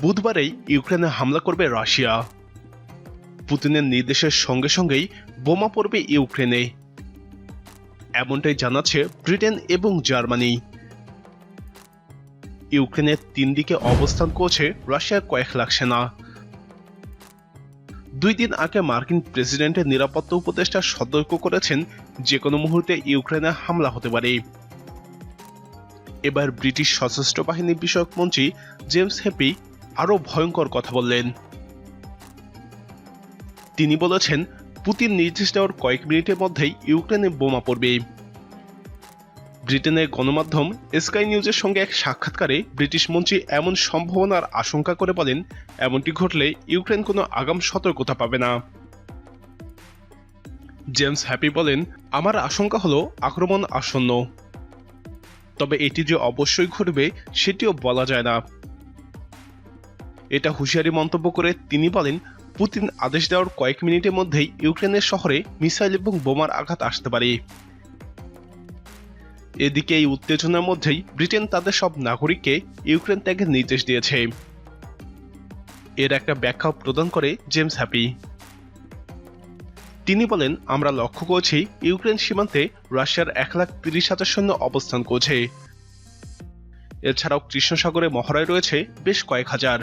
বুধবারেই ইউক্রেনে হামলা করবে রাশিয়া। পুতিনের নির্দেশের সঙ্গে সঙ্গেই বোমা পড়বে ইউক্রেনে। এমনটাই জানাচ্ছে ব্রিটেন এবং জার্মানি। ইউক্রেনের তিন দিকে অবস্থান করছে রাশিয়ার কয়েক লাখ সেনা। দুই দিন আগে মার্কিন প্রেসিডেন্টের নিরাপত্তা উপদেষ্টা সতর্ক করেছেন যে কোনো মুহূর্তে ইউক্রেনে হামলা হতে পারে। এবার ব্রিটিশ সশস্ত্র বাহিনী বিষয়ক মন্ত্রী জেমস হ্যাপি আরও ভয়ঙ্কর কথা বললেন। তিনি বলেছেন, পুতিন নির্দেশ দেওয়ার কয়েক মিনিটের মধ্যেই ইউক্রেনে বোমা পড়বে। ব্রিটেনের গণমাধ্যম স্কাই নিউজের সঙ্গে এক সাক্ষাৎকারে ব্রিটিশ মন্ত্রী এমন সম্ভাবনার আশঙ্কা করে বলেন, এমনটি ঘটলে ইউক্রেন কোনো আগাম সতর্কতা পাবে না। জেমস হ্যাপি বলেন, আমার আশঙ্কা হলো আক্রমণ আসন্ন। তবে এটি যে অবশ্যই ঘটবে, সেটিও বলা যায় না। এটা হুঁশিয়ারি মন্তব্য করে তিনি বলেন, পুতিন আদেশ দেওয়ার কয়েক মিনিটের মধ্যেই ইউক্রেনের শহরে মিসাইল এবং বোমার আঘাত আসতে পারে। এদিকে এই উত্তেজনার মধ্যেই ব্রিটেন তাদের সব নাগরিককে ইউক্রেন ত্যাগের নির্দেশ দিয়েছে। এর একটা ব্যাখ্যা প্রদান করে জেমস হ্যাপি। তিনি বলেন, আমরা লক্ষ্য করছি ইউক্রেন সীমান্তে রাশিয়ার এক লাখ তিরিশ হাজার সৈন্য অবস্থান করছে। এছাড়াও কৃষ্ণ সাগরে মহড়ায় রয়েছে বেশ কয়েক হাজার।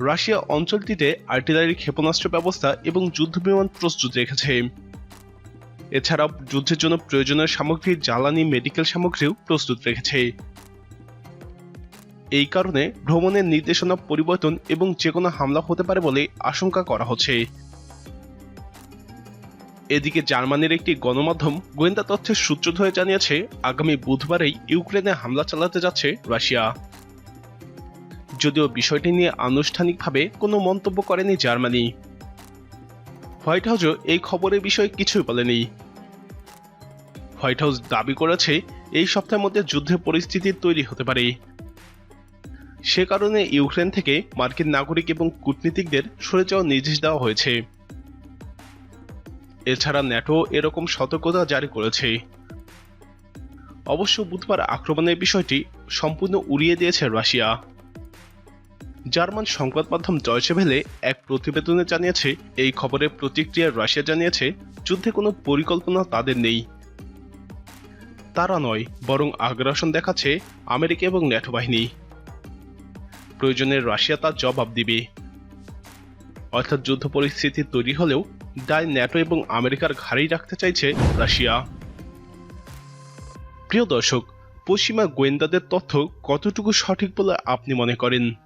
রাশিয়া অঞ্চলটিতে আর্টিলারি ক্ষেপণাস্ত্র ব্যবস্থা এবং যুদ্ধ বিমান প্রস্তুত রেখেছে। এছাড়াও যুদ্ধের জন্য প্রয়োজনীয় সামগ্রী, জ্বালানি, মেডিকেল সামগ্রীও প্রস্তুত রেখেছে। এই কারণে ভ্রমণের নির্দেশনা, পরিবর্তন এবং যে কোনো হামলা হতে পারে বলে আশঙ্কা করা হচ্ছে। এদিকে জার্মানির একটি গণমাধ্যম গোয়েন্দা তথ্যের সূত্র ধরে জানিয়েছে, আগামী বুধবারেই ইউক্রেনে হামলা চালাতে যাচ্ছে রাশিয়া। যদিও বিষয়টি নিয়ে আনুষ্ঠানিকভাবে কোনো মন্তব্য করেনি জার্মানি। হোয়াইট হাউসও এই খবরের বিষয়ে কিছুই বলেনি। হোয়াইট হাউস দাবি করেছে, এই সপ্তাহের মধ্যে যুদ্ধের পরিস্থিতি তৈরি হতে পারে। সে কারণে ইউক্রেন থেকে মার্কিন নাগরিক এবং কূটনীতিকদের সরে যাওয়ার নির্দেশ দেওয়া হয়েছে। এছাড়া ন্যাটো এরকম সতর্কতা জারি করেছে। অবশ্য বুধবার আক্রমণের বিষয়টি সম্পূর্ণ উড়িয়ে দিয়েছে রাশিয়া। জার্মান সংবাদ মাধ্যম জয়সে ভেলে এক প্রতিবেদনে জানিয়েছে, এই খবরের প্রতিক্রিয়া রাশিয়া জানিয়েছে, যুদ্ধে কোনো পরিকল্পনা তাদের নেই। তারা নয়, বরং আগ্রাসন দেখাচ্ছে আমেরিকা এবং ন্যাটো বাহিনী। প্রয়োজনে রাশিয়া তার জবাব দিবে। অর্থাৎ যুদ্ধ পরিস্থিতি তৈরি হলেও দায় ন্যাটো এবং আমেরিকার ঘাড়েই রাখতে চাইছে রাশিয়া। প্রিয় দর্শক, পশ্চিমা গোয়েন্দাদের তথ্য কতটুকু সঠিক বলে আপনি মনে করেন?